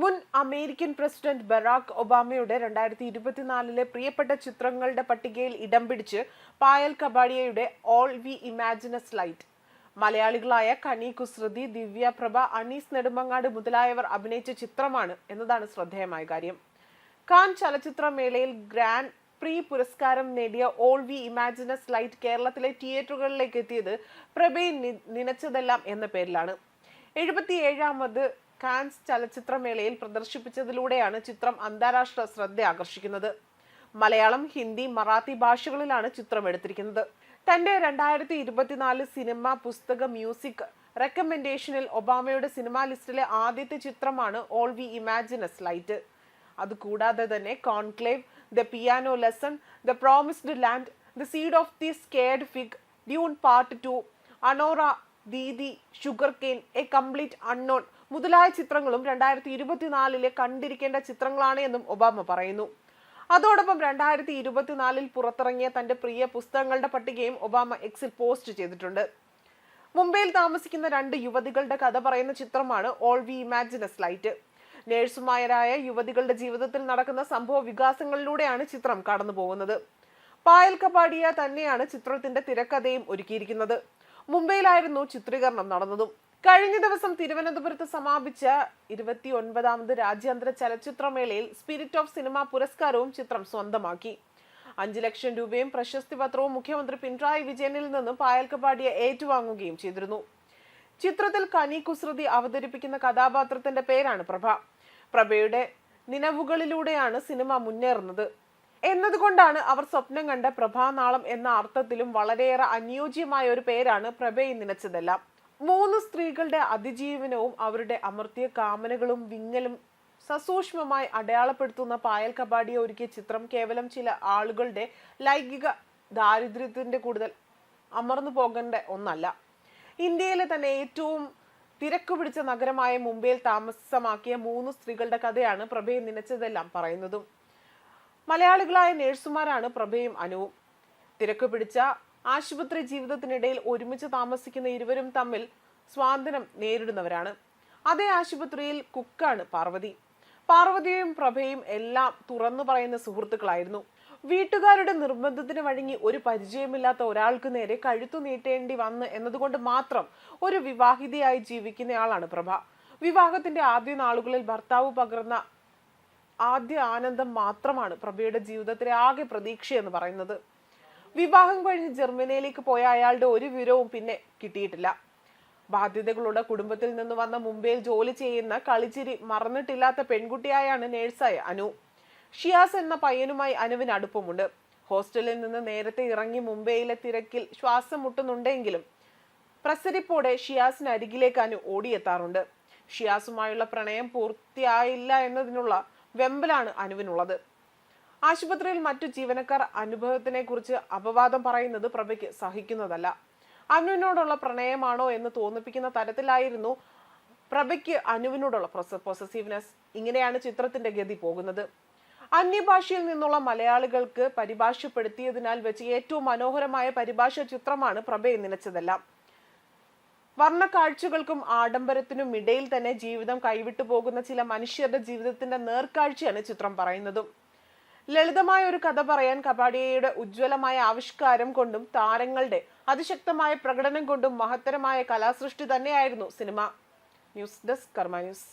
മുൻ American president Barack ഒബാമയുടെ രണ്ടായിരത്തി ഇരുപത്തിനാലിലെ പ്രിയപ്പെട്ട ചിത്രങ്ങളുടെ പട്ടികയിൽ ഇടം പിടിച്ച് Payal കബാഡിയയുടെ all we imagine as light. മലയാളികളായ കനി കുസൃതി ദിവ്യ പ്രഭ അനീസ് നെടുമങ്ങാട് മുതലായവർ അഭിനയിച്ച ചിത്രമാണ് എന്നതാണ് ശ്രദ്ധേയമായ കാര്യം. കാൻ ചലച്ചിത്രമേളയിൽ ഗ്രാൻഡ് പ്രീ പുരസ്കാരം നേടിയ ഓൾ വി ഇമാജിനസ് ലൈറ്റ് കേരളത്തിലെ തിയേറ്ററുകളിലേക്ക് എത്തിയത് പ്രഭയിൽ നിനച്ചതെല്ലാം എന്ന പേരിലാണ്. എഴുപത്തിയേഴാമത് കാൻസ് ചലച്ചിത്രമേളയിൽ പ്രദർശിപ്പിച്ചതിലൂടെയാണ് ചിത്രം അന്താരാഷ്ട്ര ശ്രദ്ധ ആകർഷിക്കുന്നത്. മലയാളം ഹിന്ദി മറാത്തി ഭാഷകളിലാണ് ചിത്രം എടുത്തിരിക്കുന്നത്. തന്റെ രണ്ടായിരത്തി ഇരുപത്തിനാല് സിനിമ പുസ്തക മ്യൂസിക് റെക്കമെൻഡേഷനിൽ ഒബാമയുടെ സിനിമാ ലിസ്റ്റിലെ ആദ്യത്തെ ചിത്രമാണ് ഓൾ വി ഇമാജിനസ് ലൈറ്റ്. അതുകൂടാതെ തന്നെ conclave the piano lesson the promised land the seed of the sacred fig dune part two Anora Didi sugarcane a complete unknown മുതലായ ചിത്രങ്ങളും രണ്ടായിരത്തി ഇരുപത്തിനാലിലെ കണ്ടിരിക്കേണ്ട ചിത്രങ്ങളാണ് എന്നും ഒബാമ പറയുന്നു. അതോടൊപ്പം രണ്ടായിരത്തി ഇരുപത്തിനാലിൽ പുറത്തിറങ്ങിയ തന്റെ പ്രിയ പുസ്തകങ്ങളുടെ പട്ടികയും ഒബാമ എക്സിൽ പോസ്റ്റ് ചെയ്തിട്ടുണ്ട്. മുംബൈയിൽ താമസിക്കുന്ന രണ്ട് യുവതികളുടെ കഥ പറയുന്ന ചിത്രമാണ് all we imagine as light നേഴ്സുമാരായ യുവതികളുടെ ജീവിതത്തിൽ നടക്കുന്ന സംഭവ വികാസങ്ങളിലൂടെയാണ് ചിത്രം കടന്നു പോകുന്നത് പായൽ കപാടിയ തന്നെയാണ് ചിത്രത്തിന്റെ തിരക്കഥയും ഒരുക്കിയിരിക്കുന്നത്. മുംബൈയിലായിരുന്നു ചിത്രീകരണം നടന്നതും. കഴിഞ്ഞ ദിവസം തിരുവനന്തപുരത്ത് സമാപിച്ച ഇരുപത്തി ഒൻപതാമത് രാജ്യാന്തര ചലച്ചിത്രമേളയിൽ സ്പിരിറ്റ് ഓഫ് സിനിമ പുരസ്കാരവും ചിത്രം സ്വന്തമാക്കി. അഞ്ചു ലക്ഷം രൂപയും പ്രശസ്തി പത്രവും മുഖ്യമന്ത്രി പിണറായി വിജയനിൽ നിന്നും പായൽ കപാടിയ ഏറ്റുവാങ്ങുകയും ചെയ്തിരുന്നു. ചിത്രത്തിൽ കനി കുസൃതി അവതരിപ്പിക്കുന്ന കഥാപാത്രത്തിന്റെ പേരാണ് പ്രഭ. പ്രഭയുടെ നിലവുകളിലൂടെയാണ് സിനിമ മുന്നേറുന്നത്. എന്നതുകൊണ്ടാണ് അവർ സ്വപ്നം കണ്ട പ്രഭാനാളം എന്ന അർത്ഥത്തിലും വളരെയേറെ അനുയോജ്യമായ ഒരു പേരാണ് പ്രഭയെ നനച്ചതെല്ലാം. മൂന്ന് സ്ത്രീകളുടെ അതിജീവനവും അവരുടെ അമർത്തിയ കാമനകളും വിങ്ങലും സസൂക്ഷ്മമായി അടയാളപ്പെടുത്തുന്ന പായൽ കബാഡിയെ ഒരുക്കിയ ചിത്രം കേവലം ചില ആളുകളുടെ ലൈംഗിക ദാരിദ്ര്യത്തിന്റെ കൂടുതൽ അമർന്നു പോകേണ്ട ഒന്നല്ല. ഇന്ത്യയിലെ തന്നെ ഏറ്റവും തിരക്ക് പിടിച്ച നഗരമായ മുംബൈയിൽ താമസമാക്കിയ മൂന്ന് സ്ത്രീകളുടെ കഥയാണ് പ്രഭയെ നനച്ചതെല്ലാം പറയുന്നതും. മലയാളികളായ നഴ്സുമാരാണ് പ്രഭയും അനുവും. തിരക്ക് പിടിച്ച ആശുപത്രി ജീവിതത്തിനിടയിൽ ഒരുമിച്ച് താമസിക്കുന്ന ഇരുവരും തമ്മിൽ സ്വാതന്ത്ര്യം നേരിടുന്നവരാണ്. അതേ ആശുപത്രിയിൽ കുക്കാണ് പാർവതി. പാർവതിയും പ്രഭയും എല്ലാം തുറന്നു പറയുന്ന സുഹൃത്തുക്കളായിരുന്നു. വീട്ടുകാരുടെ നിർബന്ധത്തിന് വഴങ്ങി ഒരു പരിചയമില്ലാത്ത ഒരാൾക്ക് നേരെ കഴുത്തു നീട്ടേണ്ടി വന്ന് എന്നതുകൊണ്ട് മാത്രം ഒരു വിവാഹിതയായി ജീവിക്കുന്നയാളാണ് പ്രഭ. വിവാഹത്തിന്റെ ആദ്യ നാളുകളിൽ ഭർത്താവ് പകർന്ന ആദ്യ ആനന്ദം മാത്രമാണ് പ്രഭയുടെ ജീവിതത്തിലെ ആകെ പ്രതീക്ഷ എന്ന് പറയുന്നത്. വിവാഹം കഴിഞ്ഞ് ജർമ്മനിയിലേക്ക് പോയ അയാളുടെ ഒരു വിവരവും പിന്നെ കിട്ടിയിട്ടില്ല. ബാധ്യതകളുടെ കുടുംബത്തിൽ നിന്ന് വന്ന മുംബൈയിൽ ജോലി ചെയ്യുന്ന കളിച്ചിരി മറന്നിട്ടില്ലാത്ത പെൺകുട്ടിയായാണ് നേഴ്സായ അനു. ഷിയാസ് എന്ന പയ്യനുമായി അനുവിന് അടുപ്പമുണ്ട്. ഹോസ്റ്റലിൽ നിന്ന് നേരത്തെ ഇറങ്ങി മുംബൈയിലെ തിരക്കിൽ ശ്വാസം മുട്ടുന്നുണ്ടെങ്കിലും പ്രസരിപ്പോടെ ഷിയാസിന് അരികിലേക്ക് അനു ഓടിയെത്താറുണ്ട്. ഷിയാസുമായുള്ള പ്രണയം പൂർത്തിയായില്ല എന്നതിനുള്ള വെമ്പലാണ് അനുവിനുള്ളത്. ആശുപത്രിയിൽ മറ്റു ജീവനക്കാർ അനുഭവത്തിനെ കുറിച്ച് അപവാദം പറയുന്നത് പ്രഭയ്ക്ക് സഹിക്കുന്നതല്ല. അനുവിനോടുള്ള പ്രണയമാണോ എന്ന് തോന്നിപ്പിക്കുന്ന തരത്തിലായിരുന്നു പ്രഭയ്ക്ക് അനുവിനോടുള്ള പൊസസീവ്നെസ് ഇങ്ങനെയാണ് ചിത്രത്തിന്റെ ഗതി പോകുന്നത്. അന്യഭാഷയിൽ നിന്നുള്ള മലയാളികൾക്ക് പരിഭാഷപ്പെടുത്തിയതിനാൽ വെച്ച് ഏറ്റവും മനോഹരമായ പരിഭാഷ ചിത്രമാണ് പ്രഭയെ നനച്ചതെല്ലാം. വർണ കാഴ്ചകൾക്കും ആഡംബരത്തിനും ഇടയിൽ തന്നെ ജീവിതം കൈവിട്ടു പോകുന്ന ചില മനുഷ്യരുടെ ജീവിതത്തിന്റെ നേർക്കാഴ്ചയാണ് ചിത്രം പറയുന്നതും. ലളിതമായ ഒരു കഥ പറയാൻ കപാഡിയയുടെ ഉജ്ജ്വലമായ ആവിഷ്കാരം കൊണ്ടും താരങ്ങളുടെ അതിശക്തമായ പ്രകടനം കൊണ്ടും മഹത്തരമായ കലാസൃഷ്ടി തന്നെയായിരുന്നു cinema. News desk Karma news.